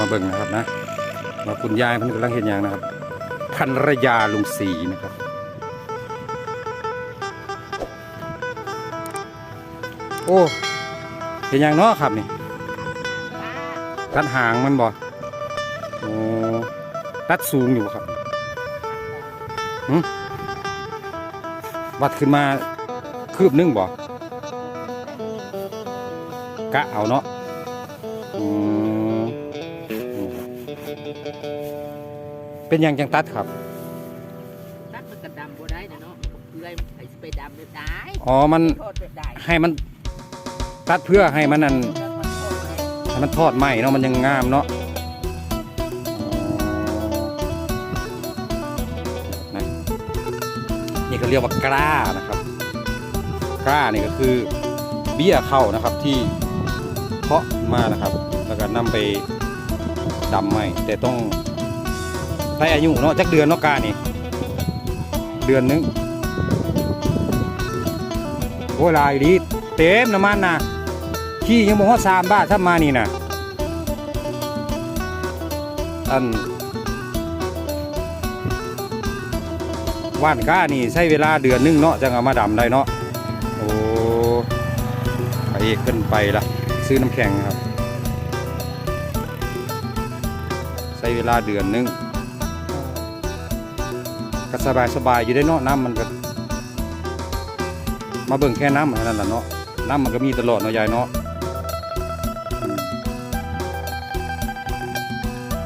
มาเบิ่งนะครับนะว่าคุณยายเพิ่นกำลังเห็นอย่างนะครับภรรยาลุงศรีนะครับโอ้เห็นอย่างเนาะครับนี่ตัดหางมันบ่โอ้ตัดสูงอยู่ครับหึวัดขึ้นมาคืบหนึงบ่กะเอาเนาะอืม เป็นอย่างจังตัดครับ ตัดมันกระดำบ่ได้นะเนาะเพื่อยไอ้สิไปดำเลยตายอ๋อมันโทษไปได้ให้ให้มันตัดเพื่อให้มันนั่นให้มันทอดไหมเนาะมันยังงามเนาะอ๋อนะนี่เขาเรียกว่ากล้านะครับ กล้านี่ก็คือเบี้ยเข้านะครับที่เพาะมานะครับ แล้วก็นำไป ดำไหมแต่ต้องได้อายุเนาะจักเดือนเนาะกานี่ เดือนหนึงโอ้ยลายดีเต็มน้ำมันนะขี้ยังบ่ฮอดสามบาทถ้ามานี่นะอันว่านก้านี่ใช้เวลาเดือนหนึงเนาะจังเอามาดำได้เนาะโอ้ไปขึ้นไปละซื้อน้ำแข็งครับ ใช้เวลาเดือนหนึงก็สบายสบายอยู่ได้เนาะน้ำมันก็ มาเบิ่งแค่น้ำอันนั้นล่ะเนาะน้ำมันก็มีตลอดเนาะยายเนาะ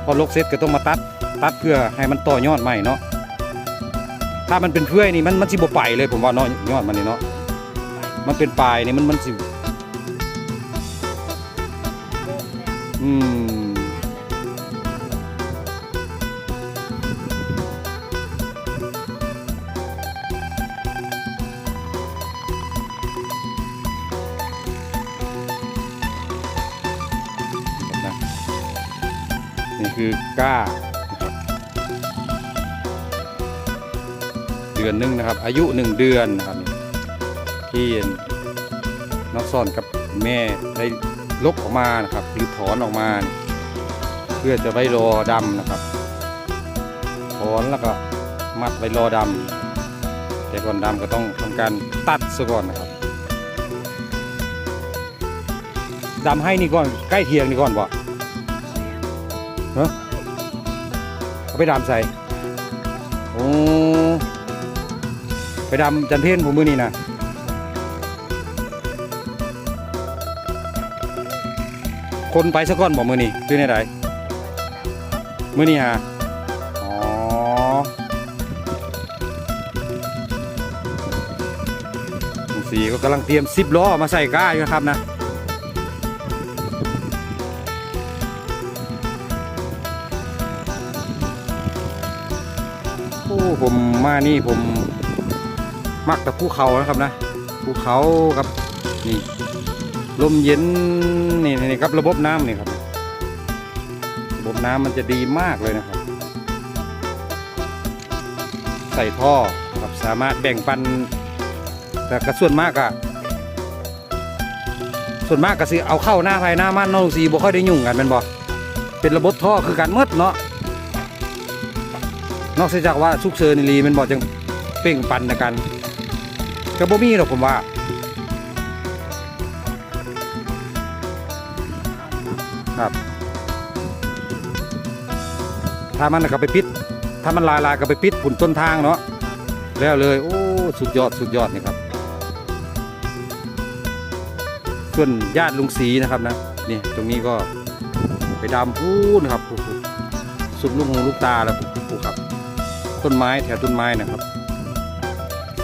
พอลกเสร็จก็ต้องมาตัด ตัดเพื่อให้มันต่อยอดใหม่เนาะถ้ามันเป็นเพื่อยนี่มันมันสิบไปเลยผมว่าเนาะยอดมันนี่เนาะมันเป็นปลายนี่มันมันสิอืม นี่คือก้านะครับเดือนหนึงนะครับ อายุหนึ่งเดือนนะครับที่น้องซ่อนกับแม่ได้ลกออกมานะครับหรือถอนออกมา เพื่อจะไว้รอดำนะครับ ถอนแล้วก็มัดไว้รอดำแต่ก่อนดำก็ต้องทำการตัดซะก่อนนะครับดำให้นี่ก่อนใกล้เคียงนี่ก่อนบ่ เอาไปดำใส่โอ้ไปดำจันเพนผมมือนี่นะคนไปสักก้อนบอกมือนี่คือในไหนมือนี่ฮะอ๋อลุงสีก็กำลังเตรียมซิบล้อมาใส่ก้าอยู่นะครับนะ ผมมานี่ผมมักแต่ภูเขานะครับนะภูเขาครับนี่ลมเย็นนี่นี่ครับระบบน้ำนี่ครับระบบน้ำมันจะดีมากเลยนะครับ ใส่ท่อครับสามารถแบ่งปันแต่กระส่วนมากอะส่วนมากก็สิเอาเข้าหน้าภายหน้ามันเนองสีบ่ค่อยได้ยุ่งกันแมันบ่เป็นระบบท่อคือการเมดเนาะ นอกจากว่าสุกเซอร์นิลีมันบอกจังเป่งปันนะกันก็บ่มีหรอกผมว่าครับ ถ้ามันน่ะก็ไปปิด ถ้ามันลายลายๆก็ไปปิดผุนต้นทางเนาะแล้วเลย โอ้ สุดยอดสุดยอดนี่ครับ ส่วนญาติลุงศรีนะครับนะนี่ตรงนี้ก็ไปดำพูนครับสุดลูกหูลูกตาแล้ว ต้นไม้แถวต้นไม้นะครับ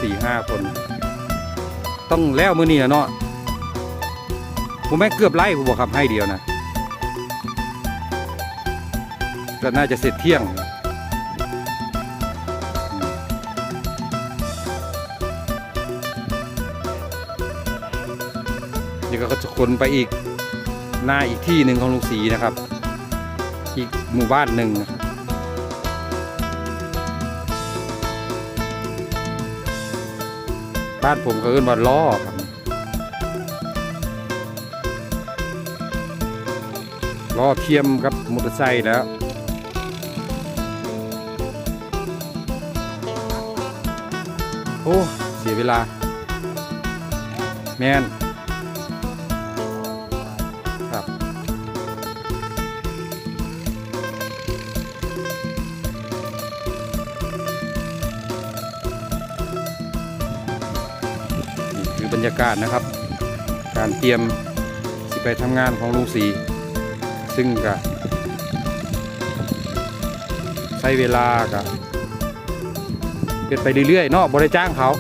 สี่ห้าคน ต้องแล้วมือนี่นะเนาะผมแม่เกือบไล่ผมบอกครับให้เดียวนะก็น่าจะเสร็จเที่ยงเดี๋ยวก็จะคนไปอีกหน้าอีกที่หนึ่งของลุงศรีนะครับ อีกหมู่บ้านหนึ่งนะครับ บ้านผมก็เอื้นว่าล้อครับลล้อเทียมกับมอเตอร์ไซค์แล้วโอ้ เสียเวลา แมน บรรยากาศนะครับ การเตรียมสิไปทำงานของลุงสีซึ่งก็ใช้เวลาก็เป็นไปเรื่อยๆเนาะบริจ้างเขา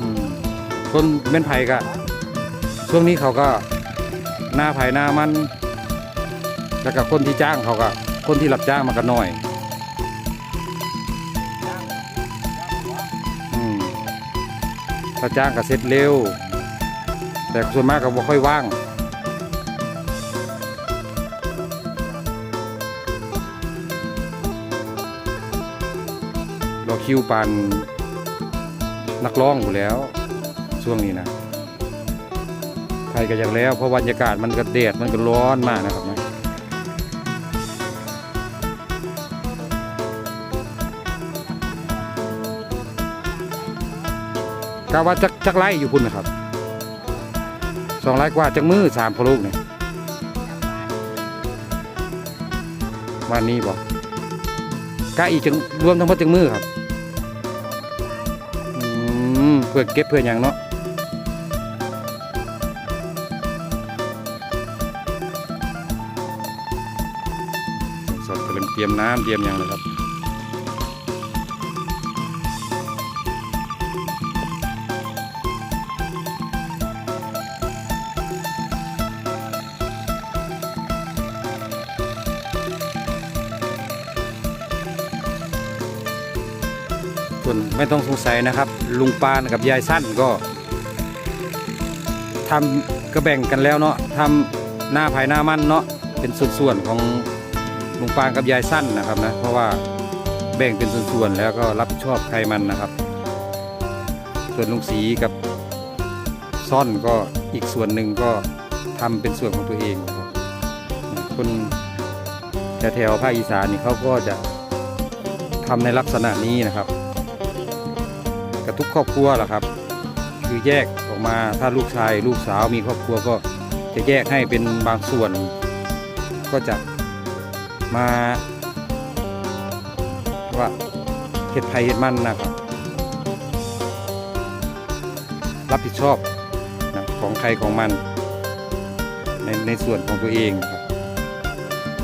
อืมคนเป็นไผ่ก็ช่วงนี้เขาก็หน้าไผ่หน้ามัน แล้วก็คนที่จ้างเขาก็คนที่รับจ้างมันก็น้อยาจ้างก็เสร็จเร็ว แต่ส่วนมากก็บ่ค่อยว่างรอคิวปานนักร้องอยู่แล้ว ช่วงนี้นะใครก็อยากแล้ว เพราะบรรยากาศมันก็แดดมันก็ร้อนมากนะครับนะาว่าจักจักไล่อยู่คุณนะครับสองไร่กว่าจักมือสามพลูกเนี่ยวันนี้บอกกะอีกจังรวมทั้งหมดจังมือครับอืมเพื่อเก็บเพื่ออย่างเนาะสดกำลังเตรียมน้ำเตรียมอย่างเลยครับ ส่วนไม่ต้องสงสัยนะครับ ลุงปานกับยายสั้นก็ทำก็แบ่งกันแล้วเนาะทำหน้าภายหน้ามันเนาะเป็นส่วนๆของลุงปานกับยายสั้นนะครับนะเพราะว่าแบ่งเป็นส่วนๆแล้วก็รับชอบใครมันนะครับ ส่วนลุงสีกับซ่อนก็อีกส่วนหนึ่งก็ทำเป็นส่วนของตัวเองนะครับคนแถวๆภาคอีสานนี่เขาก็จะทำในลักษณะนี้นะครับ ทุกครอบครัวแหละครับ คือแยกออกมาถ้าลูกชายลูกสาวมีครอบครัวก็จะแยกให้เป็นบางส่วน ก็จะมาว่าเห็ดไผ่เห็ดมันนะครับ รับผิดชอบนะของใครของมัน ในในส่วนของตัวเองครับ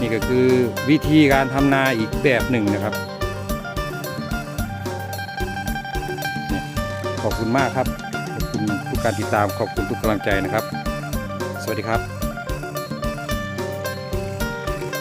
นี่ก็คือวิธีการทำนาอีกแบบหนึ่งนะครับ ขอบคุณมากครับขอบคุณทุกการติดตามขอบคุณทุกกำลังใจนะครับ สวัสดีครับ